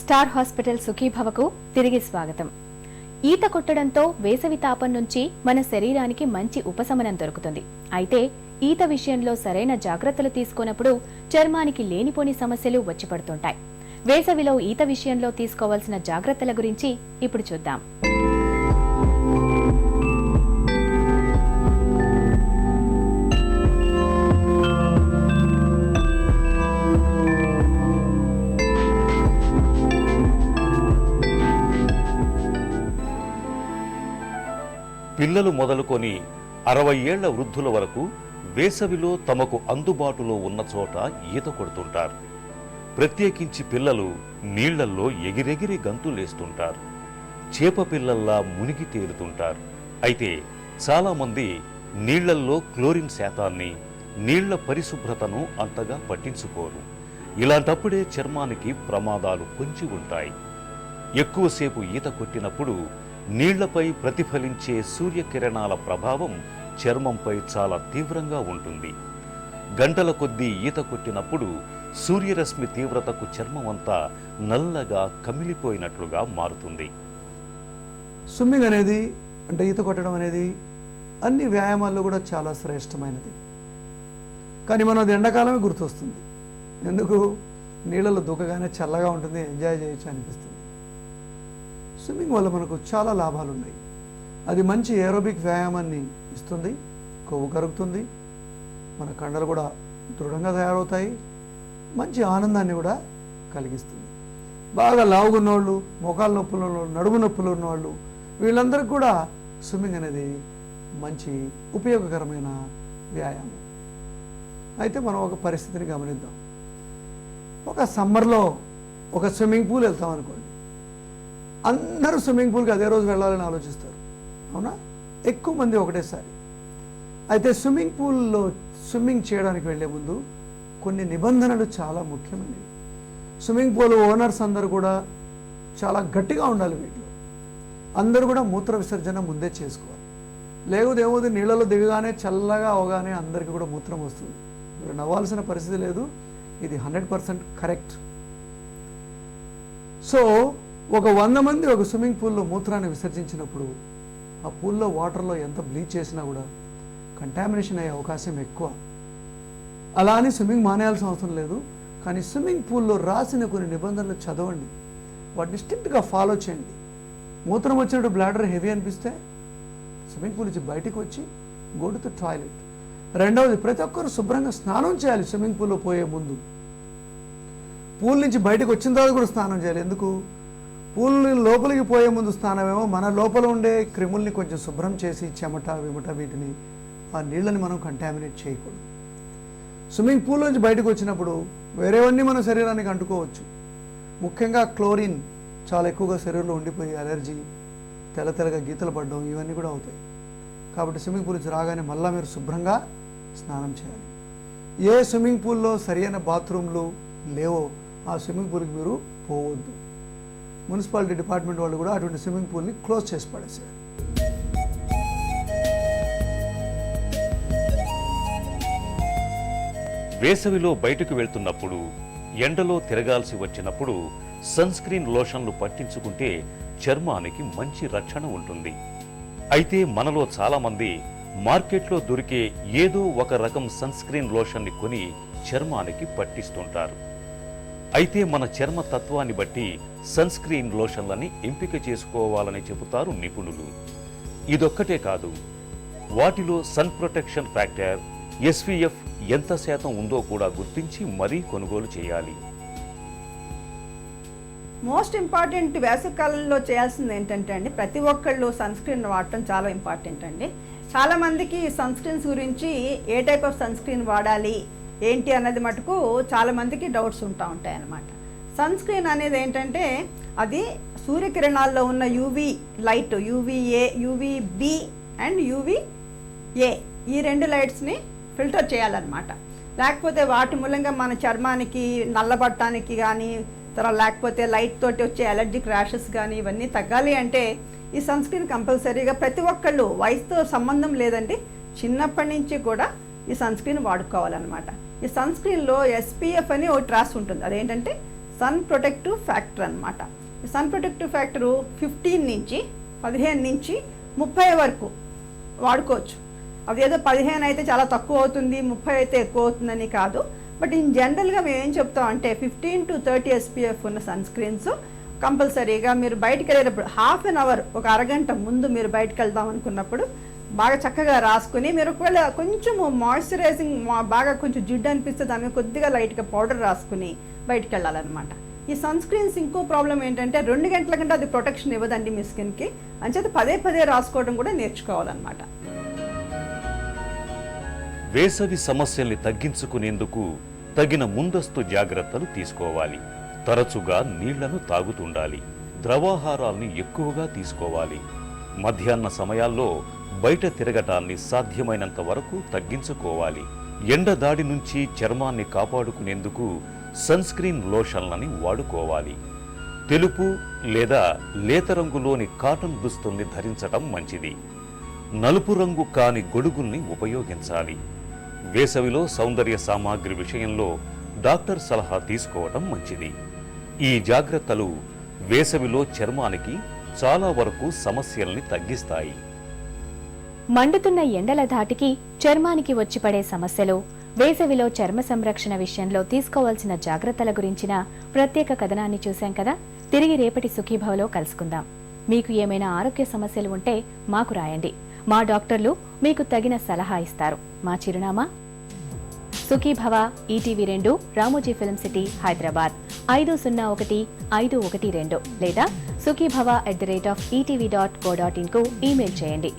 Star hospital సుఖీభవకు తిరిగి స్వాగతం. ఈత కొట్టడంతో వేసవి తాపం నుంచి మన శరీరానికి మంచి ఉపశమనం దొరుకుతుంది. అయితే ఈత విషయంలో సరైన జాగ్రత్తలు తీసుకున్నప్పుడు చర్మానికి లేనిపోని సమస్యలు వచ్చి పడుతుంటాయి. వేసవిలో ఈత విషయంలో తీసుకోవాల్సిన జాగ్రత్తల గురించి ఇప్పుడు చూద్దాం. పిల్లలు మొదలుకొని అరవై ఏళ్ళ వృద్ధుల వరకు వేసవిలో తమకు అందుబాటులో ఉన్న చోట ఈత కొడుతుంటారు. ప్రత్యేకించి పిల్లలు నీళ్ళల్లో ఎగిరెగిరి గంతులేస్తుంటారు. చేప పిల్లల్లా మునిగి తేలుతుంటారు. అయితే చాలామంది నీళ్ళల్లో క్లోరిన్ శాతాన్ని నీళ్ళ పరిశుభ్రతను అంతగా పట్టించుకోరు. ఇలాంటప్పుడే చర్మానికి ప్రమాదాలు పొంచి ఉంటాయి. ఎక్కువసేపు ఈత కొట్టినప్పుడు నీళ్ళపై ప్రతిఫలించే సూర్యకిరణాల ప్రభావం చర్మంపై చాలా తీవ్రంగా ఉంటుంది. గంటల కొద్దీ ఈత కొట్టినప్పుడు సూర్యరశ్మి తీవ్రతకు చర్మం అంతా నల్లగా కమిలిపోయినట్లుగా మారుతుంది. స్విమ్మింగ్ అనేది అంటే ఈత కొట్టడం అనేది అన్ని వ్యాయామాల్లో కూడా చాలా శ్రేష్టమైనది. కానీ మనం అది ఎండాకాలమే గుర్తొస్తుంది. ఎందుకు? నీళ్ళలో దూకగానే చల్లగా ఉంటుంది ఎంజాయ్ చేయొచ్చు అనిపిస్తుంది. స్విమ్మింగ్ వల్ల మనకు చాలా లాభాలు ఉన్నాయి అది మంచి ఏరోబిక్ వ్యాయామాన్ని ఇస్తుంది కొవ్వు కరుగుతుంది మన కండలు కూడా దృఢంగా తయారవుతాయి మంచి ఆనందాన్ని కూడా కలిగిస్తుంది. బాగా లావుగున్నోళ్ళు మోకాలు నొప్పులు ఉన్నోళ్ళు నడుము నొప్పులు ఉన్నవాళ్ళు వీళ్ళందరికీ కూడా స్విమ్మింగ్ అనేది మంచి ఉపయోగకరమైన వ్యాయామం. అయితే మనం ఒక పరిస్థితిని గమనిద్దాం. ఒక సమ్మర్లో ఒక స్విమ్మింగ్ పూల్ వెళ్తాం అనుకోండి. అందరూ స్విమ్మింగ్ పూల్కి అదే రోజు వెళ్ళాలని ఆలోచిస్తారు. అవునా? ఎక్కువ మంది ఒకటేసారి. అయితే స్విమ్మింగ్ పూల్లో స్విమ్మింగ్ చేయడానికి వెళ్ళే ముందు కొన్ని నిబంధనలు చాలా ముఖ్యమైనవి. స్విమ్మింగ్ పూల్ ఓనర్స్ అందరూ కూడా చాలా గట్టిగా ఉండాలి వీటిలో. అందరూ కూడా మూత్ర విసర్జన ముందే చేసుకోవాలి. లేకపోతే ఏమవుతుంది? నీళ్ళలో దిగగానే చల్లగా అవగానే అందరికీ కూడా మూత్రం వస్తుంది. మీరు నవ్వాల్సిన పరిస్థితి లేదు. ఇది హండ్రెడ్ పర్సెంట్ కరెక్ట్. సో ఒక వంద మంది ఒక స్విమ్మింగ్ పూల్లో మూత్రాన్ని విసర్జించినప్పుడు ఆ పూల్లో వాటర్లో ఎంత బ్లీచ్ చేసినా కూడా కంటామినేషన్ అయ్యే అవకాశం ఎక్కువ. అలా అని స్విమ్మింగ్ మానేయాల్సిన అవసరం లేదు. కానీ స్విమ్మింగ్ పూల్లో రాసిన కొన్ని నిబంధనలు చదవండి. వాటిని స్ట్రిక్ట్గా ఫాలో చేయండి. మూత్రం వచ్చినప్పుడు బ్లాడర్ హెవీ అనిపిస్తే స్విమ్మింగ్ పూల్ నుంచి బయటికి వచ్చి గో టు టాయిలెట్. రెండవది ప్రతి ఒక్కరు శుభ్రంగా స్నానం చేయాలి స్విమ్మింగ్ పూల్లో పోయే ముందు. పూల్ నుంచి బయటకు వచ్చిన తర్వాత కూడా స్నానం చేయాలి. ఎందుకు? పూల్ లోపలికి పోయే ముందు స్నానమేమో మన లోపల ఉండే క్రిముల్ని కొంచెం శుభ్రం చేసి చెమట విమట వీటిని ఆ నీళ్ళని మనం కంటామినేట్ చేయకూడదు. స్విమ్మింగ్ పూల్ నుంచి బయటకు వచ్చినప్పుడు వేరేవన్నీ మన శరీరానికి అంటుకోవచ్చు. ముఖ్యంగా క్లోరిన్ చాలా ఎక్కువగా శరీరంలో ఉండిపోయి అలర్జీ తెల్ల తెల్లగా గీతలు పడడం ఇవన్నీ కూడా అవుతాయి. కాబట్టి స్విమ్మింగ్ పూల్ నుంచి రాగానే మళ్ళీ మీరు శుభ్రంగా స్నానం చేయాలి. ఏ స్విమ్మింగ్ పూల్లో సరైన బాత్రూమ్లు లేవో ఆ స్విమ్మింగ్ పూల్కి మీరు పోవద్దు. మున్సిపాలిటీ డిపార్ట్మెంట్ వాళ్ళు కూడా అటువంటి స్విమ్మింగ్ పూల్ని క్లోజ్ చేసి పడేశారు. వేసవిలో బయటకు వెళ్తున్నప్పుడు ఎండలో తిరగాల్సి వచ్చినప్పుడు సన్ స్క్రీన్ లోషన్లు పట్టించుకుంటే చర్మానికి మంచి రక్షణ ఉంటుంది. అయితే మనలో చాలా మంది మార్కెట్లో దొరికే ఏదో ఒక రకం సన్ స్క్రీన్ లోషన్ని కొని చర్మానికి పట్టిస్తుంటారు. అయితే మన చర్మ తత్వాన్ని బట్టి సన్ స్క్రీన్ లోషన్లని ఎంపిక చేసుకోవాలని చెబుతారు నిపుణులు. ఇదొక్కటే కాదు వాటిలో సన్ ప్రొటెక్షన్ ఫ్యాక్టర్ ఎస్విఎఫ్ ఎంత శాతం ఉందో కూడా గుర్తించి మరీ కొనుగోలు చేయాలి. మోస్ట్ ఇంపార్టెంట్ వేసవికాలంలో చేయాల్సింది ఏంటంటే అండి ప్రతి ఒక్కళ్ళు సన్ స్క్రీన్ వాడటం చాలా ఇంపార్టెంట్ అండి. చాలా మందికి సన్ స్క్రీన్స్ గురించి ఏ టైప్ ఆఫ్ సన్ స్క్రీన్ వాడాలి ఏంటి అన్నది మటుకు చాలామందికి డౌట్స్ ఉంటా ఉంటాయి అన్నమాట. సన్ స్క్రీన్ అనేది ఏంటంటే అది సూర్యకిరణాల్లో ఉన్న UV light UVA UVB and UV A. ఈ రెండు లైట్స్ని ఫిల్టర్ చేయాలన్నమాట. లేకపోతే వాటి మూలంగా మన చర్మానికి నల్లబట్టడానికి కానీ తర్వాత లేకపోతే లైట్ తోటి వచ్చే అలర్జిక్ ర్యాషెస్ కానీ ఇవన్నీ తగ్గాలి అంటే ఈ సన్ స్క్రీన్ కంపల్సరీగా ప్రతి ఒక్కళ్ళు వయసుతో సంబంధం లేదండి. చిన్నప్పటి నుంచి కూడా ఈ సన్ స్క్రీన్ వాడుకోవాలన్నమాట. ఈ సన్ స్క్రీన్లో ఎస్పీఎఫ్ అని ఒకటి రాసి ఉంటుంది. అదేంటంటే సన్ ప్రొటెక్టివ్ ఫ్యాక్టర్ అనమాట ఈ సన్ ప్రొటెక్టివ్ ఫ్యాక్టరు ఫిఫ్టీన్ నుంచి పదిహేను నుంచి ముప్పై వరకు వాడుకోవచ్చు. అదేదో పదిహేను అయితే చాలా తక్కువ అవుతుంది ముప్పై అయితే ఎక్కువ అవుతుందని కాదు. బట్ ఇన్ జనరల్గా మేము ఏం చెప్తాం అంటే ఫిఫ్టీన్ టు థర్టీ ఎస్పీఎఫ్ ఉన్న సన్ స్క్రీన్స్ కంపల్సరీగా మీరు బయటికి వెళ్ళేటప్పుడు హాఫ్ అన్ అవర్ ఒక అరగంట ముందు మీరు బయటకు వెళ్దాం అనుకున్నప్పుడు బాగా చక్కగా రాసుకుని మీరు ఒకవేళ కొంచెం మాయిశ్చరైజింగ్ బాగా కొంచెం జిడ్డు అనిపిస్తే దాని మీద కొద్దిగా లైట్గా పౌడర్ రాసుకుని బయటికి వెళ్ళాలన్నమాట. ఈ సన్ స్క్రీన్స్ ఇంకో ప్రాబ్లం ఏంటంటే రెండు గంటల కంటే అది ప్రొటెక్షన్ ఇవ్వదండి మీ స్కిన్కి అంచేత పదే పదే రాసుకోవడం కూడా నేర్చుకోవాలన్నమాట. వేసవి సమస్యల్ని తగ్గించుకునేందుకు తగిన ముందస్తు జాగ్రత్తలు తీసుకోవాలి. తరచుగా నీళ్ళను తాగుతుండాలి. ద్రవాహారాల్ని ఎక్కువగా తీసుకోవాలి. మధ్యాహ్న సమయాల్లో బయట తిరగటాన్ని సాధ్యమైనంత వరకు తగ్గించుకోవాలి. ఎండ దాడి నుంచి చర్మాన్ని కాపాడుకునేందుకు సన్ స్క్రీన్ లోషన్లని వాడుకోవాలి. తెలుపు లేదా లేత రంగులోని కాటన్ దుస్తుల్ని ధరించటం మంచిది. నలుపు రంగు కాని గొడుగుల్ని ఉపయోగించాలి. వేసవిలో సౌందర్య సామాగ్రి విషయంలో డాక్టర్ సలహా తీసుకోవటం మంచిది. ఈ జాగ్రత్తలు వేసవిలో చర్మానికి చాలా వరకు సమస్యల్ని తగ్గిస్తాయి. మండుతున్న ఎండల ధాటికి చర్మానికి వచ్చి పడే సమస్యలు వేసవిలో చర్మ సంరక్షణ విషయంలో తీసుకోవాల్సిన జాగ్రత్తల గురించిన ప్రత్యేక కథనాన్ని చూశాం కదా? తిరిగి రేపటి సుఖీభవలో కలుసుకుందాం. మీకు ఏమైనా ఆరోగ్య సమస్యలు ఉంటే మాకు రాయండి. మా డాక్టర్లు మీకు తగిన సలహా ఇస్తారు. మా చిరునామా? సుఖీభవ ఈటీవీ రెండు రామోజీ ఫిల్మ్ సిటీ హైదరాబాద్. ఐదు సున్నా ఒకటి ఐదు ఒకటి రెండు లేదా Sukhibhava at the rate of ETV dot co dot ఇన్కు email చేయండి.